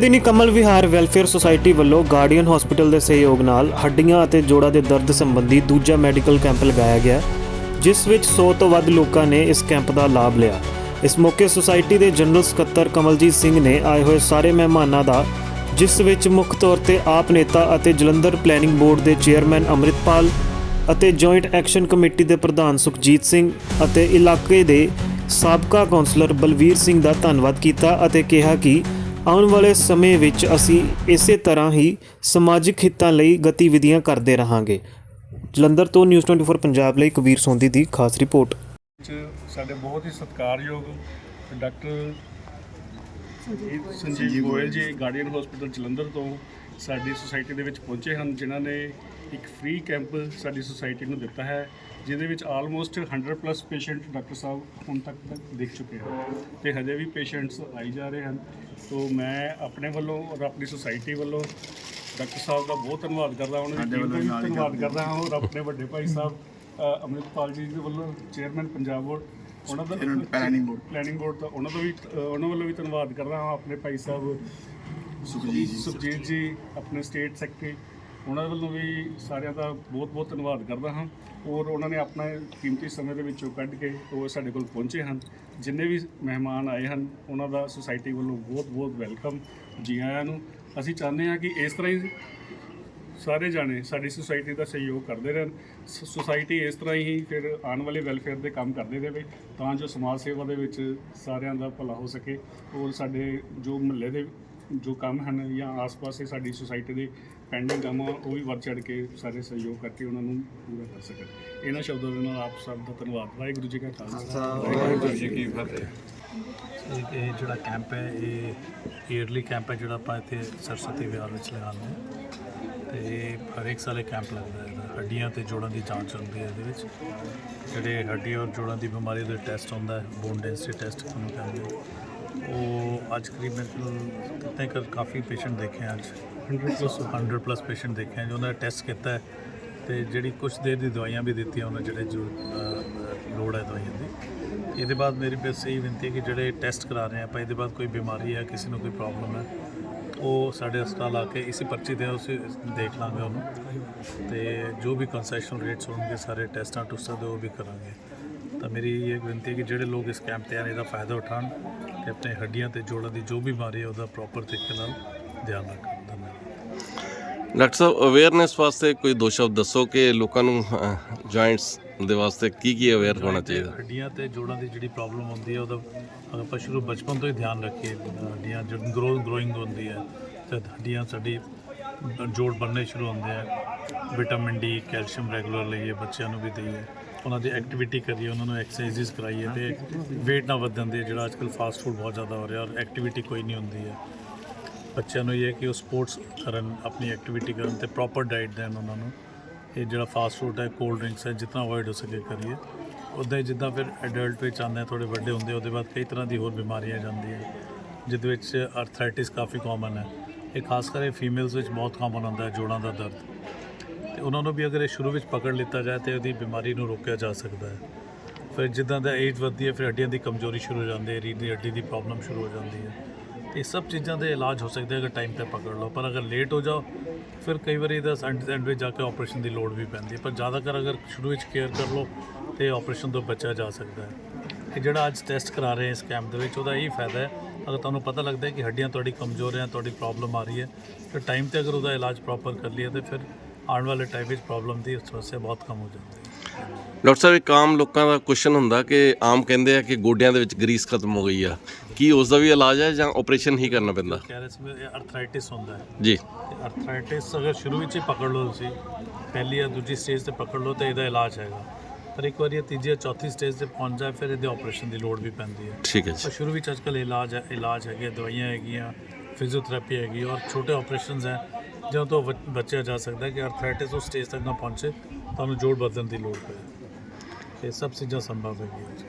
ਦਿਨੀ Kamal Vihar welfare society ਵੱਲੋਂ guardian hospital ਦੇ ਸਹਿਯੋਗ ਨਾਲ ਹੱਡੀਆਂ ਅਤੇ ਜੋੜਾਂ ਦੇ ਦਰਦ ਸੰਬੰਧੀ ਦੂਜਾ ਮੈਡੀਕਲ ਕੈਂਪ ਲਗਾਇਆ ਗਿਆ, ਜਿਸ ਵਿੱਚ 100 ਤੋਂ ਵੱਧ ਲੋਕਾਂ ਨੇ ਇਸ ਕੈਂਪ ਦਾ ਲਾਭ ਲਿਆ। ਇਸ ਮੌਕੇ ਸੁਸਾਇਟੀ ਦੇ ਜਨਰਲ ਸਕੱਤਰ ਕਮਲਜੀਤ ਸਿੰਘ ਨੇ ਆਏ ਹੋਏ ਸਾਰੇ ਮਹਿਮਾਨਾਂ ਦਾ, ਜਿਸ ਵਿੱਚ ਮੁੱਖ ਤੌਰ ਤੇ ਆਪ ਨੇਤਾ ਅਤੇ ਜਲੰਧਰ ਪਲੈਨਿੰਗ ਬੋਰਡ ਦੇ ਚੇਅਰਮੈਨ ਅੰਮ੍ਰਿਤਪਾਲ ਅਤੇ ਜੁਆਇੰਟ ਐਕਸ਼ਨ ਕਮੇਟੀ ਦੇ ਪ੍ਰਧਾਨ ਸੁਖਜੀਤ ਸਿੰਘ ਅਤੇ ਇਲਾਕੇ ਦੇ ਸਾਬਕਾ ਕੌਂਸਲਰ ਬਲਵੀਰ ਸਿੰਘ ਦਾ ਧੰਨਵਾਦ ਕੀਤਾ ਅਤੇ ਕਿਹਾ ਕਿ ਆਉਣ ਵਾਲੇ ਸਮੇਂ ਵਿੱਚ ਅਸੀਂ ਇਸੇ ਤਰ੍ਹਾਂ ਹੀ ਸਮਾਜਿਕ ਹਿੱਤਾਂ ਲਈ ਗਤੀਵਿਧੀਆਂ ਕਰਦੇ ਰਹਾਂਗੇ। ਜਲੰਧਰ ਤੋਂ ਨਿਊਜ਼ 24 ਪੰਜਾਬ ਲਈ ਕਬੀਰ ਸੋਂਦੀ ਦੀ ਖਾਸ ਰਿਪੋਰਟ। ਚ ਸਾਡੇ ਬਹੁਤ ਹੀ ਸਤਿਕਾਰਯੋਗ doctor Sanjeev Goyal ji guardian hospital Jalandhar ਤੋਂ ਸਾਡੀ ਸੁਸਾਇਟੀ ਦੇ ਵਿੱਚ ਪਹੁੰਚੇ ਹਨ, ਜਿਨ੍ਹਾਂ ਨੇ ਇੱਕ ਫ੍ਰੀ ਕੈਂਪ ਸਾਡੀ ਸੁਸਾਇਟੀ ਨੂੰ ਦਿੱਤਾ ਹੈ ਜਿਹਦੇ ਵਿੱਚ ਆਲਮੋਸਟ 100 ਪਲੱਸ ਪੇਸ਼ੈਂਟ ਡਾਕਟਰ ਸਾਹਿਬ ਹੁਣ ਤੱਕ ਦੇਖ ਚੁੱਕੇ ਹਨ ਤੇ ਹਜੇ ਵੀ ਪੇਸ਼ੈਂਟਸ ਆਈ ਜਾ ਰਹੇ ਹਨ। ਤੋਂ ਮੈਂ ਆਪਣੇ ਵੱਲੋਂ ਔਰ ਆਪਣੀ ਸੁਸਾਇਟੀ ਵੱਲੋਂ ਡਾਕਟਰ ਸਾਹਿਬ ਦਾ ਬਹੁਤ ਧੰਨਵਾਦ ਕਰਦਾ ਉਹਨਾਂ ਦੀ ਟੀਮ ਦਾ ਵੀ ਧੰਨਵਾਦ ਕਰਦਾ ਹਾਂ। ਔਰ ਆਪਣੇ ਵੱਡੇ ਭਾਈ ਸਾਹਿਬ ਅੰਮ੍ਰਿਤਪਾਲ ਜੀ ਦੇ ਵੱਲੋਂ ਚੇਅਰਮੈਨ ਪੰਜਾਬ ਬੋਰਡ ਉਹਨਾਂ ਦਾ ਪਲੈਨਿੰਗ ਬੋਰਡ ਪਲੈਨਿੰਗ ਬੋਰਡ ਦਾ ਉਹਨਾਂ ਦਾ ਵੀ ਉਹਨਾਂ ਵੱਲੋਂ ਵੀ ਧੰਨਵਾਦ ਕਰਦਾ ਹਾਂ ਆਪਣੇ ਭਾਈ ਸਾਹਿਬ ਸੁਖਜੀਤ ਜੀ ਸੁਖਜੀਤ ਜੀ ਆਪਣੇ ਸਟੇਟ ਸੈਕਟਰੀ ਉਹਨਾਂ ਵੱਲੋਂ ਵੀ ਸਾਰਿਆਂ ਦਾ ਬਹੁਤ ਬਹੁਤ ਧੰਨਵਾਦ ਕਰਦਾ ਹਾਂ। ਔਰ ਉਹਨਾਂ ਨੇ ਆਪਣਾ ਕੀਮਤੀ ਸਮੇਂ ਦੇ ਵਿੱਚੋਂ ਕੱਢ ਕੇ ਉਹ ਸਾਡੇ ਕੋਲ ਪਹੁੰਚੇ ਹਨ। ਜਿੰਨੇ ਵੀ ਮਹਿਮਾਨ ਆਏ ਹਨ, ਉਹਨਾਂ ਦਾ ਸੁਸਾਇਟੀ ਵੱਲੋਂ ਬਹੁਤ ਬਹੁਤ ਵੈਲਕਮ ਜੀ ਆਇਆਂ ਨੂੰ। ਅਸੀਂ ਚਾਹੁੰਦੇ ਹਾਂ ਕਿ ਇਸ ਤਰ੍ਹਾਂ ਹੀ ਸਾਰੇ ਜਾਣੇ ਸਾਡੀ ਸੁਸਾਇਟੀ ਦਾ ਸਹਿਯੋਗ ਕਰਦੇ ਰਹਿਣ। ਸ- ਸੁਸਾਇਟੀ ਇਸ ਤਰ੍ਹਾਂ ਹੀ ਫਿਰ ਆਉਣ ਵਾਲੇ ਵੈਲਫੇਅਰ ਦੇ ਕੰਮ ਕਰਦੇ ਰਹੇ ਤਾਂ ਜੋ ਸਮਾਜ ਸੇਵਾ ਦੇ ਵਿੱਚ ਸਾਰਿਆਂ ਦਾ ਭਲਾ ਹੋ ਸਕੇ। ਔਰ ਸਾਡੇ ਜੋ ਮਹੱਲੇ ਦੇ ਜੋ ਕੰਮ ਹਨ ਜਾਂ ਆਸ-ਪਾਸ ਦੇ ਸਾਡੀ ਸੁਸਾਇਟੀ ਦੇ ਪੈਂਡਿੰਗ ਕੰਮ ਆ ਉਹ ਵੀ ਵੱਧ ਚੜ ਕੇ ਸਾਰੇ ਸਹਿਯੋਗ ਕਰਕੇ ਉਹਨਾਂ ਨੂੰ ਪੂਰਾ ਕਰ ਸਕਣ। ਇਹਨਾਂ ਸ਼ਬਦਾਂ ਦੇ ਨਾਲ ਆਪ ਸਭ ਦਾ ਧੰਨਵਾਦ। ਵਾਹਿਗੁਰੂ ਜੀ ਕਾ ਖਾਲਸਾ। ਵਾਹਿਗੁਰੂ ਜੀ ਕੀ ਫਤਿਹ। ਇਹ ਇਹ ਜਿਹੜਾ ਕੈਂਪ ਹੈ ਇਹ ਈਅਰਲੀ ਕੈਂਪ ਹੈ ਜਿਹੜਾ ਆਪਾਂ ਇੱਥੇ ਸਰਸਵਤੀ ਵਿਹਾਰ ਵਿੱਚ ਲਗਾਉਂਦੇ ਹਾਂ। ਤੇ ਇਹ ਹਰ ਇੱਕ ਸਾਲ ਇਹ ਕੈਂਪ ਲੱਗਦਾ ਹੈ। ਇਹਦਾ। ਹੱਡੀਆਂ ਤੇ ਜੋੜਾਂ ਦੀ ਜਾਂਚ ਹੁੰਦੀ ਹੈ ਇਹਦੇ ਵਿੱਚ। ਜਿਹੜੇ ਹੱਡੀ ਔਰ ਜੋੜਾਂ ਦੀ ਬਿਮਾਰੀ ਦੇ ਟੈਸਟ ਹੁੰਦਾ ਹੈ ਬੋਨ ਡੈਂਸਿਟੀ ਟੈਸਟ ਉਹਨੂੰ ਕਹਿੰਦੇ ਆ। ਉਹ ਅੱਜ ਕਰੀਬ ਮੇਰੇ ਕੋਲ ਕਿਤੇ ਕਰ ਕਾਫੀ ਪੇਸ਼ੈਂਟ ਦੇਖੇ ਆ ਅੱਜ। 100 ਪਲੱਸ 100 ਪਲੱਸ ਪੇਸ਼ੈਂਟ ਦੇਖੇ ਆ ਜੋ ਉਹਨਾਂ ਦਾ ਟੈਸਟ ਕੀਤਾ ਹੈ ਤੇ ਜਿਹੜੀ ਕੁਝ ਦੇਰ ਦੀ ਦਵਾਈਆਂ ਵੀ ਦਿੱਤੀਆਂ ਉਹਨਾਂ ਜਿਹੜੇ ਜੋ ਲੋੜ ਹੈ ਦਵਾਈਆਂ ਦੀ। ਇਹਦੇ ਬਾਅਦ ਮੇਰੀ ਬਸ ਇਹੀ ਬੇਨਤੀ ਹੈ ਕਿ ਜਿਹੜੇ ਟੈਸਟ ਕਰਾ ਰਹੇ ਆ ਆਪਾਂ ਇਹਦੇ ਬਾਅਦ ਕੋਈ ਬਿਮਾਰੀ ਹੈ ਕਿਸੇ ਨੂੰ ਕੋਈ ਪ੍ਰੋਬਲਮ ਹੈ ਉਹ ਸਾਡੇ ਹਸਪਤਾਲ ਆ ਕੇ ਇਸੇ ਪਰਚੀ ਤੇ ਉਸੇ ਦੇਖ ਲਾਂਗੇ ਉਹਨੂੰ। ਤੇ ਜੋ ਵੀ ਕੰਸੈਸ਼ਨ ਰੇਟਸ ਹੋਣਗੇ ਸਾਰੇ ਟੈਸਟਾਂ ਟੁਸਟਾਂ ਦੇ ਉਹ ਵੀ ਕਰਾਂਗੇ। ਤਾਂ ਮੇਰੀ ਇਹ ਬੇਨਤੀ ਹੈ ਕਿ ਜਿਹੜੇ ਲੋਕ ਇਸ ਕੈਂਪ ਤੇ ਨੇ ਇਹਦਾ ਫਾਇਦਾ ਉਠਾਉਣ ਤੇ ਆਪਣੇ ਹੱਡੀਆਂ ਤੇ ਜੋੜਾਂ ਦੀ ਜੋ ਵੀ ਬਿਮਾਰੀ ਹੈ ਉਹਦਾ ਪ੍ਰੋਪਰ ਤਰੀਕੇ ਨਾਲ ਧਿਆਨ ਰੱਖਣ। ਧੰਨਵਾਦ। ਡਾਕਟਰ ਸਾਹਿਬ ਅਵੇਅਰਨੈਸ ਵਾਸਤੇ ਕੋਈ ਦੋ ਸ਼ਬਦ ਦੱਸੋ ਕਿ ਲੋਕਾਂ ਨੂੰ ਜੁਆਇੰਟਸ ਦੇ ਵਾਸਤੇ ਕੀ ਕੀ ਅਵੇਅਰ ਹੋਣਾ ਚਾਹੀਦਾ? ਹੱਡੀਆਂ ਤੇ ਜੋੜਾਂ ਦੀ ਜਿਹੜੀ ਪ੍ਰੋਬਲਮ ਹੁੰਦੀ ਹੈ ਉਹਦਾ ਅਗਰ ਆਪਾਂ ਸ਼ੁਰੂ ਬਚਪਨ ਤੋਂ ਹੀ ਧਿਆਨ ਰੱਖੀਏ। ਹੱਡੀਆਂ ਜਦ ਗਰੋ ਗਰੋਇੰਗ ਹੁੰਦੀ ਹੈ ਤੇ ਹੱਡੀਆਂ ਸਾਡੀ ਜੋੜ ਬਣਨੇ ਸ਼ੁਰੂ ਹੁੰਦੇ ਆ। ਵਿਟਾਮਿਨ ਡੀ ਕੈਲਸ਼ੀਅਮ ਰੈਗੂਲਰ ਲਈਏ ਬੱਚਿਆਂ ਨੂੰ ਵੀ ਦਈਏ। ਉਹਨਾਂ ਦੀ ਐਕਟੀਵਿਟੀ ਕਰੀਏ ਉਹਨਾਂ ਨੂੰ ਐਕਸਰਸਾਈਜ਼ਸ ਕਰਾਈਏ ਤੇ weight ਨਾ ਵਧਣ ਦੇ ਜਿਹੜਾ ਅੱਜਕੱਲ ਫਾਸਟ ਫੂਡ ਬਹੁਤ ਜ਼ਿਆਦਾ ਹੋ ਰਿਹਾ ਔਰ ਐਕਟੀਵਿਟੀ ਕੋਈ ਨਹੀਂ ਹੁੰਦੀ ਹੈ। ਬੱਚਿਆਂ ਨੂੰ ਇਹ ਹੈ ਕਿ ਉਹ ਸਪੋਰਟਸ ਕਰਨ ਆਪਣੀ ਐਕਟੀਵਿਟੀ ਕਰਨ ਤੇ ਪ੍ਰੋਪਰ ਡਾਈਟ ਦੇਣ ਉਹਨਾਂ ਨੂੰ। ਇਹ ਜਿਹੜਾ ਫਾਸਟ ਫੂਡ ਹੈ ਕੋਲਡ ਡਰਿੰਕਸ ਹੈ ਜਿੰਨਾ ਅਵੋਇਡ ਹੋ ਸਕੇ ਕਰੀਏ। ਉੱਦਾਂ ਹੀ ਜਿੱਦਾਂ ਫਿਰ ਐਡਲਟ ਵਿੱਚ ਆਉਂਦੇ ਆ ਥੋੜੇ ਵੱਡੇ ਹੁੰਦੇ ਆ, ਉਹਦੇ ਬਾਅਦ ਕਈ ਤਰ੍ਹਾਂ ਦੀ ਹੋਰ ਬਿਮਾਰੀਆਂ ਆ ਜਾਂਦੀਆਂ। ਜਿਹਦੇ ਵਿੱਚ ਆਰਥਰਾਈਟਿਸ ਕਾਫੀ ਕਾਮਨ ਹੈ। ਇਹ ਖਾਸ ਕਰਕੇ ਫੀਮੇਲਸ ਵਿੱਚ ਬਹੁਤ ਕਾਮਨ ਹੁੰਦਾ ਹੈ ਜੋੜਾਂ ਦਾ ਦਰਦ। ਤੇ ਉਹਨਾਂ ਨੂੰ ਵੀ ਅਗਰ ਇਹ ਸ਼ੁਰੂ ਵਿੱਚ ਪਕੜ ਲਿੱਤਾ ਜਾਏ ਤੇ ਉਹਦੀ ਬਿਮਾਰੀ ਨੂੰ ਰੋਕਿਆ ਜਾ ਸਕਦਾ ਹੈ। ਫਿਰ ਜਿੱਦਾਂ ਦਾ ਏਜ ਵੱਧਦੀ ਹੈ, ਫਿਰ ਹੱਡੀਆਂ ਦੀ ਕਮਜ਼ੋਰੀ ਸ਼ੁਰੂ ਹੋ ਜਾਂਦੀ ਹੈ, ਰੀੜ੍ਹ ਦੀ ਹੱਡੀ ਦੀ ਪ੍ਰੋਬਲਮ ਸ਼ੁਰੂ ਹੋ ਜਾਂਦੀ ਹੈ। ਤੇ ਇਹ ਸਭ ਚੀਜ਼ਾਂ ਦੇ ਇਲਾਜ ਹੋ ਸਕਦੇ ਅਗਰ ਟਾਈਮ ਤੇ ਪਕੜ ਲਓ। ਪਰ ਅਗਰ ਲੇਟ ਹੋ ਜਾਓ, ਫਿਰ ਕਈ ਵਾਰੀ ਇਹਦਾ ਐਂਡ ਐਂਡ ਵਿੱਚ ਜਾ ਕੇ ਆਪਰੇਸ਼ਨ ਦੀ ਲੋੜ ਵੀ ਪੈਂਦੀ ਹੈ। ਪਰ ਜ਼ਿਆਦਾਤਰ ਅਗਰ ਸ਼ੁਰੂ ਵਿੱਚ ਕੇਅਰ ਕਰ ਲਓ, ਤੇ ਆਪਰੇਸ਼ਨ ਤੋਂ ਬਚਿਆ ਜਾ ਸਕਦਾ ਹੈ। ਇਹ ਜਿਹੜਾ ਅੱਜ ਟੈਸਟ ਕਰਾ ਰਹੇ ਇਸ ਕੈਂਪ ਦੇ ਵਿੱਚ, ਉਹਦਾ ਇਹ ਫਾਇਦਾ ਹੈ। ਅਗਰ ਤੁਹਾਨੂੰ ਪਤਾ ਲੱਗਦਾ ਹੈ ਕਿ ਹੱਡੀਆਂ ਤੁਹਾਡੀ ਕਮਜ਼ੋਰ ਹੈ, ਤੁਹਾਡੀ ਪ੍ਰੋਬਲਮ ਆ ਰਹੀ ਹੈ ਫਿਰ ਟਾਈਮ ਤੇ ਅਗਰ ਉਹਦਾ ਇਲਾਜ ਪ੍ਰੋਪਰ ਕਰ ਲਈਏ, ਤੇ ਫਿਰ ਆਉਣ ਵਾਲੇ ਟਾਈਮ ਵਿੱਚ ਪ੍ਰੋਬਲਮ ਦੀ ਸਮੱਸਿਆ ਬਹੁਤ ਕਮ ਹੋ ਜਾਂਦੀ ਹੈ। ਡਾਕਟਰ ਸਾਹਿਬ ਇੱਕ ਆਮ ਲੋਕਾਂ ਦਾ ਕੁਐਸਚਨ ਹੁੰਦਾ ਕਿ ਆਮ ਕਹਿੰਦੇ ਆ ਕਿ ਗੋਡਿਆਂ ਦੇ ਵਿੱਚ ਗਰੀਸ ਖਤਮ ਹੋ ਗਈ ਆ। ਕੀ ਉਸ ਦਾ ਵੀ ਇਲਾਜ ਹੈ ਜਾਂ ਆਪਰੇਸ਼ਨ ਹੀ ਕਰਨਾ ਪੈਂਦਾ? ਕਹਿ ਰਹੇ ਸੀ ਵੀ ਇਹ ਅਰਥਰਾਈਟਿਸ ਹੁੰਦਾ ਹੈ। ਜੀ। ਤੇ ਅਰਥਰਾਈਟਿਸ ਅਗਰ ਸ਼ੁਰੂ ਵਿੱਚ ਹੀ ਪਕੜ ਲਓ ਤੁਸੀਂ ਪਹਿਲੀ ਜਾਂ ਦੂਜੀ ਸਟੇਜ ਤੇ ਪਕੜ ਲਓ ਤਾਂ ਇਹਦਾ ਇਲਾਜ ਹੈਗਾ। ਪਰ ਇੱਕ ਵਾਰੀ ਇਹ ਤੀਜੀ ਜਾਂ ਚੌਥੀ ਸਟੇਜ ਤੇ ਪਹੁੰਚ ਜਾਏ ਫਿਰ ਇਹਦੇ ਆਪਰੇਸ਼ਨ ਦੀ ਲੋੜ ਵੀ ਪੈਂਦੀ ਹੈ। ਠੀਕ ਹੈ ਜੀ। ਪਰ ਸ਼ੁਰੂ ਵਿੱਚ ਅੱਜਕੱਲ ਇਲਾਜ ਹੈ ਇਲਾਜ ਹੈਗੇ ਦਵਾਈਆਂ ਹੈਗੀਆਂ ਫਿਜ਼ੀਓਥੈਰੇਪੀ ਹੈਗੀ ਔਰ ਛੋਟੇ ਆਪਰੇਸ਼ਨਸ ਹੈ। ਜਦੋਂ ਤੋਂ ਬਚਿਆ ਜਾ ਸਕਦਾ ਹੈ ਕਿ ਅਰਥਰਾਈਟਿਸ ਉਸ ਸਟੇਜ ਤੱਕ ਨਾ ਪਹੁੰਚੇ, ਤੁਹਾਨੂੰ ਜੋੜ ਬਦਲਣ ਦੀ ਲੋੜ ਪਏ। ਇਹ ਸਭ ਚੀਜ਼ਾਂ ਸੰਭਵ ਹੈਗੀਆਂ।